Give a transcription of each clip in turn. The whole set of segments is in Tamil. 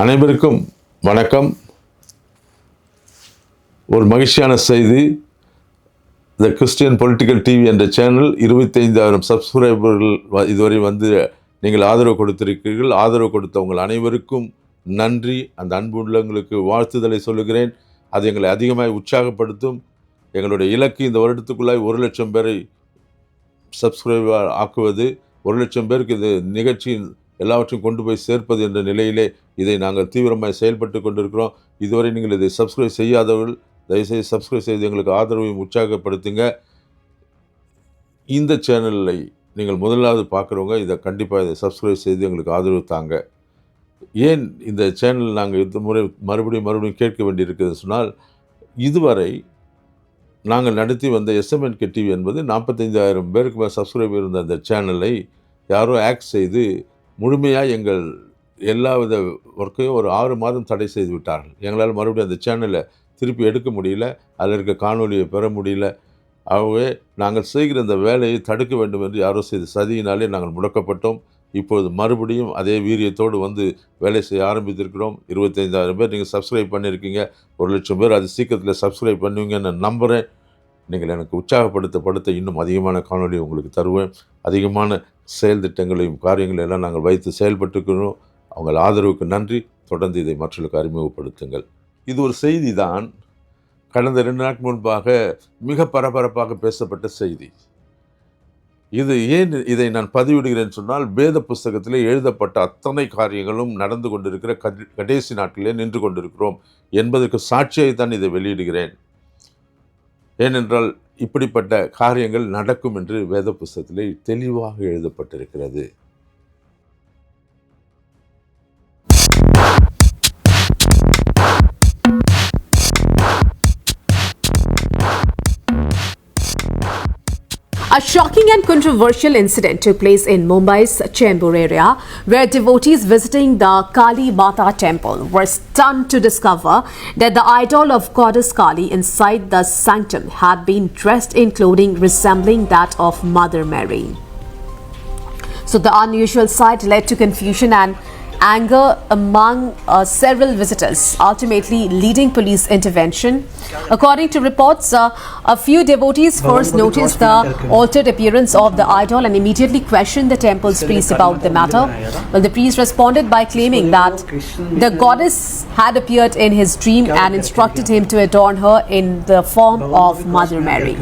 அனைவருக்கும் வணக்கம். ஒரு மகிழ்ச்சியான செய்தி. த கிறிஸ்டியன் பொலிட்டிக்கல் டிவி என்ற சேனல் இருபத்தைந்தாயிரம் சப்ஸ்கிரைபர்கள் வ- இதுவரை வந்து நீங்கள் ஆதரவு கொடுத்திருக்கிறீர்கள். ஆதரவு கொடுத்த உங்கள் அனைவருக்கும் நன்றி. அந்த அன்பு உள்ளங்களுக்கு வாழ்த்துதலை சொல்லுகிறேன். அது எங்களை அதிகமாக உற்சாகப்படுத்தும். எங்களுடைய இலக்கு இந்த வருடத்துக்குள்ளாய் ஒரு லட்சம் பேரை சப்ஸ்கிரைபர் ஆக்குவது. ஒரு லட்சம் பேருக்கு இது நிகழ்ச்சியின் எல்லாவற்றையும் கொண்டு போய் சேர்ப்பது என்ற நிலையிலே இதை நாங்கள் தீவிரமாக செயல்பட்டு கொண்டிருக்கிறோம். இதுவரை நீங்கள் இதை சப்ஸ்கிரைப் செய்யாதவர்கள் தயவுசெய்து சப்ஸ்கிரைப் செய்து எங்களுக்கு ஆதரவையும் உற்சாகப்படுத்துங்க. இந்த சேனலை நீங்கள் முதலாவது பார்க்குறவங்க இதை கண்டிப்பாக இதை சப்ஸ்கிரைப் செய்து எங்களுக்கு ஆதரவு தாங்க. ஏன் இந்த சேனல் நாங்கள் இந்த முறை மறுபடியும் மறுபடியும் கேட்க வேண்டியிருக்குதுன்னு சொன்னால் இதுவரை நாங்கள் நடத்தி வந்த எஸ்எம்என்கே டிவி என்பது நாற்பத்தைந்தாயிரம் பேருக்கு மேலே சப்ஸ்கிரைப் இருந்த அந்த சேனலை யாரோ ஆக்ட் செய்து முழுமையாக எங்கள் எல்லா வித ஒர்க்கையும் ஒரு ஆறு மாதம் தடை செய்து விட்டார்கள். எங்களால் மறுபடியும் அந்த சேனலை திருப்பி எடுக்க முடியல அதில் இருக்க காணொலியை பெற முடியல. ஆகவே நாங்கள் செய்கிற இந்த வேலையை தடுக்க வேண்டும் என்று யாரோ செய்த சதியினாலே நாங்கள் முடக்கப்பட்டோம். இப்பொழுது மறுபடியும் அதே வீரியத்தோடு வந்து வேலை செய்ய ஆரம்பித்திருக்கிறோம். இருபத்தைந்தாயிரம் பேர் நீங்கள் சப்ஸ்கிரைப் பண்ணியிருக்கீங்க. ஒரு லட்சம் பேர் அது சீக்கிரத்தில் சப்ஸ்கிரைப் பண்ணுவீங்கன்னு நம்புகிறேன் நீங்கள் எனக்கு உற்சாகப்படுத்த படுத்த இன்னும் அதிகமான காணொளி உங்களுக்கு தருவேன். அதிகமான செயல் திட்டங்களையும் காரியங்களையும் எல்லாம் நாங்கள் வைத்து செயல்பட்டுக்கிறோம். அவங்கள் ஆதரவுக்கு நன்றி. தொடர்ந்து இதை மற்றவர்களுக்கு அறிமுகப்படுத்துங்கள். இது ஒரு செய்தி தான் கடந்த ரெண்டு நாட்கள் முன்பாக மிக பரபரப்பாக பேசப்பட்ட செய்தி. இது ஏன் இதை நான் பதிவிடுகிறேன் சொன்னால் வேத புஸ்தகத்திலே எழுதப்பட்ட அத்தனை காரியங்களும் நடந்து கொண்டிருக்கிற கடைசி நாட்களிலே நின்று கொண்டிருக்கிறோம். என்பதற்கு சாட்சியை தான் இதை வெளியிடுகிறேன். ஏனென்றால் இப்படிப்பட்ட காரியங்கள் நடக்கும் என்று வேத புஸ்தகத்திலே தெளிவாக எழுதப்பட்டிருக்கிறது. A shocking and controversial incident took place in Mumbai's Chembur area, where devotees visiting the Kali Mata temple were stunned to discover that the idol of goddess Kali inside the sanctum had been dressed in clothing resembling that of Mother Mary. So the unusual sight led to confusion and anger among uh, several visitors, ultimately leading police intervention. According to reports, uh, a few devotees first noticed the altered appearance of the idol and immediately questioned the temple's priest about the matter. Well, the priest responded by claiming that the goddess had appeared in his dream and instructed him to adorn her in the form of Mother Mary.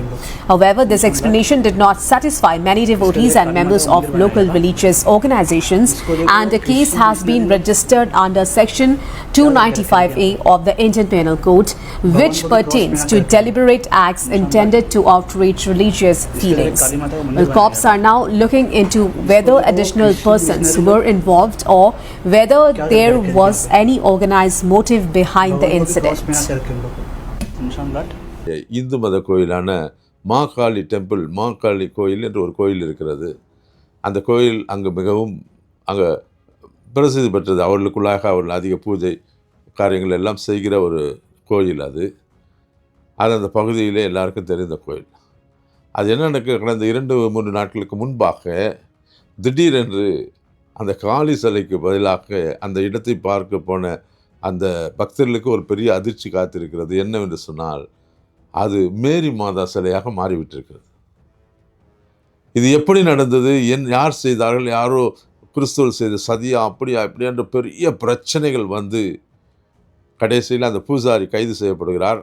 However, this explanation did not satisfy many devotees and members of local religious organizations, and a case has been registered under Section 295A of the Indian Penal Code, which pertains to deliberate acts intended to outrage religious feelings. Well, cops are now looking into whether additional persons were involved or whether there was any organized motive behind the incident. Hindu மத கோயிலான மாகாளி டெம்பிள் மாகாளி கோயில் என்று ஒரு கோயில் இருக்கிறது அந்த கோயில் அங்கு மிகவும் அங்கே பிரசித்தி பெற்றது. அவர்களுக்குள்ளாக அவர்கள் அதிக பூஜை காரியங்கள் எல்லாம் செய்கிற ஒரு கோயில் அது. அது அந்த பகுதியிலே எல்லாருக்கும் தெரிந்த கோயில். அது என்ன நடக்க கடந்த இரண்டு மூன்று நாட்களுக்கு முன்பாக திடீரென்று அந்த காளி சிலைக்கு பதிலாக அந்த இடத்தை பார்க்க போன அந்த பக்தர்களுக்கு ஒரு பெரிய அதிர்ச்சி காத்திருக்கிறது. என்னவென்று சொன்னால் அது மேரி மாதா சிலையாக மாறிவிட்டிருக்கிறது. இது எப்படி நடந்தது? என் யார் செய்தார்கள்? யாரோ கிறிஸ்துவர் செய்த சதியா அப்படியா இப்படியா பெரிய பிரச்சனைகள் வந்து கடைசியில் அந்த பூசாரி கைது செய்யப்படுகிறார்.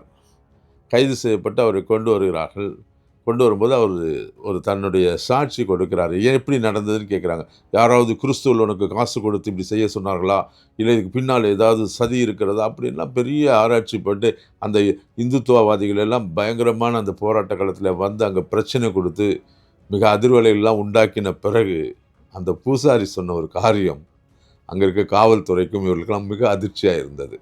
கைது செய்யப்பட்டு அவரை கொண்டு வருகிறார்கள். கொண்டு வரும்போது அவர் ஒரு தன்னுடைய சாட்சி கொடுக்கிறார். ஏன் எப்படி நடந்ததுன்னு கேட்குறாங்க யாராவது கிறிஸ்துவில் உனக்கு காசு கொடுத்து இப்படி செய்ய சொன்னார்களா? இல்லை இதுக்கு பின்னால் ஏதாவது சதி இருக்கிறதா? அப்படின்லாம் பெரிய ஆராய்ச்சி பட்டு அந்த இந்துத்துவவாதிகள் எல்லாம் பயங்கரமான அந்த போராட்ட காலத்தில் வந்து அங்கே பிரச்சனை கொடுத்து மிக அதிர்வலைகள்லாம் உண்டாக்கின பிறகு அந்த பூசாரி சொன்ன ஒரு காரியம் அங்கே இருக்க காவல்துறைக்கும் இவர்களுக்கெல்லாம் மிக அதிர்ச்சியாக இருந்தது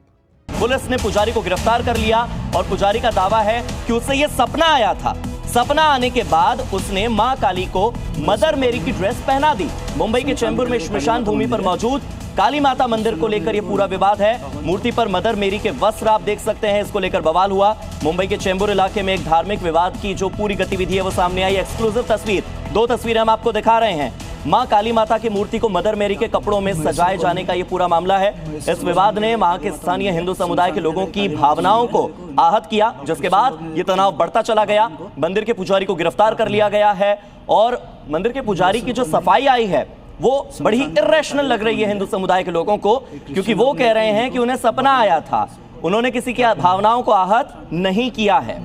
पुलिस ने पुजारी को गिरफ्तार कर लिया और पुजारी का दावा है कि उसे ये सपना आया था सपना आने के बाद उसने मां काली को मदर मेरी की ड्रेस पहना दी मुंबई के चेंबूर में श्मशान भूमि पर मौजूद काली माता मंदिर को लेकर यह पूरा विवाद है मूर्ति पर मदर मेरी के वस्त्र आप देख सकते हैं इसको लेकर बवाल हुआ मुंबई के चेंबूर इलाके में एक धार्मिक विवाद की जो पूरी गतिविधि है वो सामने आई एक्सक्लूसिव तस्वीर दो तस्वीरें हम आपको दिखा रहे हैं माँ काली माता की मूर्ति को मदर मेरी के कपड़ों में सजाए जाने का ये पूरा मामला है। इस विवाद ने वहाँ के स्थानीय हिंदू समुदाय के लोगों की भावनाओं को आहत किया, जिसके बाद ये तनाव बढ़ता चला गया। मंदिर के पुजारी को गिरफ़्तार कर लिया गया है और मंदिर के पुजारी की जो सफ़ाई आई है, वो बड़ी इरेशनल लग रही है हिंदू समुदाय के लोगों को, क्योंकि वो कह रहे हैं कि उन्हें सपना आया था। उन्होंने किसी की भावनाओं को आहत नहीं किया है।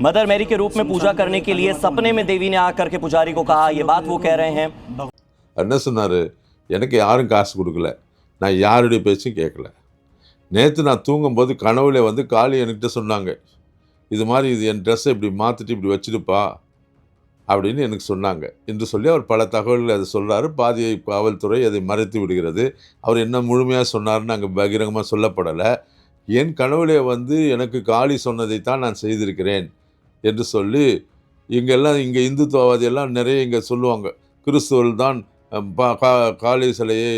मदर मेरी के रूप में पूजा करने के लिए सपने में देवी ने आकर के पुजारी को कहा ये बात वो कह रहे हैं என்ன சொன்னார் எனக்கு யாரும் காசு கொடுக்கல நான் யாருடைய பேச்சும் கேட்கல நேற்று நான் தூங்கும்போது கனவுல வந்து காளி என்கிட்ட சொன்னாங்க இது மாதிரி இது என் ட்ரெஸ்ஸை இப்படி மாற்றிட்டு இப்படி வச்சுடுப்பா அப்படின்னு எனக்கு சொன்னாங்க என்று சொல்லி அவர் பல தகவல்கள் அதை சொல்கிறாரு பாதியை காவல்துறை அதை மறைத்து விடுகிறது அவர் என்ன முழுமையாக சொன்னார்னு அங்கே பகிரங்கமாக சொல்லப்படலை என் கனவுலே வந்து எனக்கு காளி சொன்னதைத்தான் நான் செய்திருக்கிறேன் என்று சொல்லி இங்கெல்லாம் இங்கே இந்துத்துவவாதியெல்லாம் நிறைய இங்கே சொல்லுவாங்க. கிறிஸ்துவர்கள் தான் பா- கா- காளி சிலையை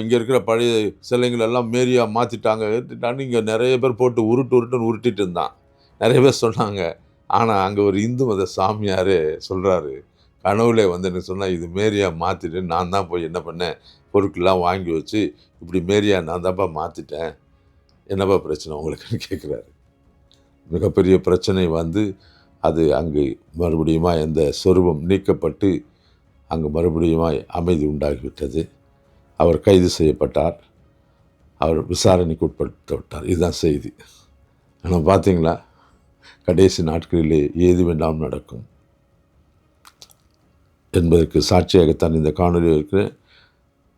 இங்கே இருக்கிற பழைய சிலைங்களெல்லாம் எல்லாம் மேரியா மாற்றிட்டாங்க இங்கே நிறைய பேர் போட்டு உருட்டு உருட்டுன்னு உருட்டிட்டு இருந்தான். நிறைய பேர் சொன்னாங்க. ஆனால் அங்கே ஒரு இந்து மத சாமியார் சொல்கிறாரு கனவுல வந்து எனக்கு சொன்னால் இது மேரியா மாற்றிட்டு நான் தான் போய் என்ன பண்ணேன் பொருட்கள்லாம் வாங்கி வச்சு இப்படி மேரியா நான் தான்ப்பா மாற்றிட்டேன் என்னப்பா பிரச்சனை உங்களுக்குன்னு கேட்குறாரு மிகப்பெரிய பிரச்சனை வந்து அது அங்கு மறுபடியும் அந்த சொரூபம் நீக்கப்பட்டு அங்கு மறுபடியுமாய் அமைதி உண்டாகிவிட்டது. அவர் கைது செய்யப்பட்டார். அவர் விசாரணைக்கு உட்படுத்தப்பட்டார் இதுதான் செய்தி. ஆனால் பார்த்தீங்களா? கடைசி நாட்களிலே ஏது வேண்டாம் நடக்கும். என்பதற்கு சாட்சியாகத்தான் இந்த காணொலி இருக்கிறேன்.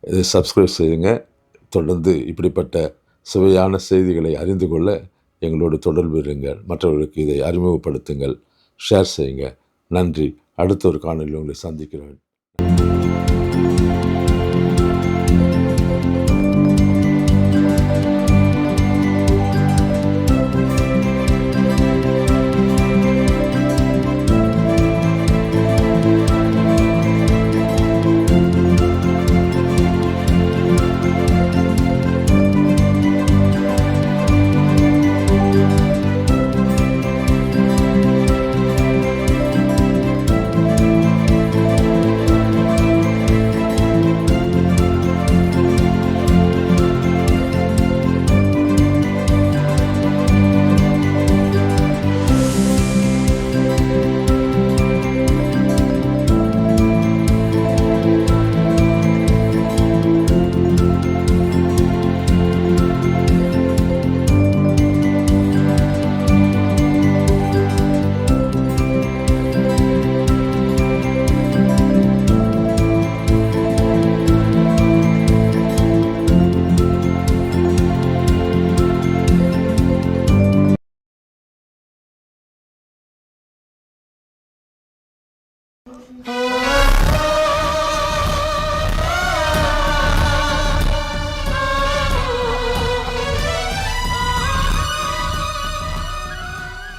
இதை சப்ஸ்கிரைப் செய்யுங்க தொடர்ந்து இப்படிப்பட்ட சுவையான செய்திகளை அறிந்து கொள்ள எங்களோடு தொடர்பு இருங்கள். மற்றவர்களுக்கு இதை அறிமுகப்படுத்துங்கள். ஷேர் செய்யுங்க. நன்றி. அடுத்த ஒரு காணொலியில் உங்களை சந்திக்கிறேன்.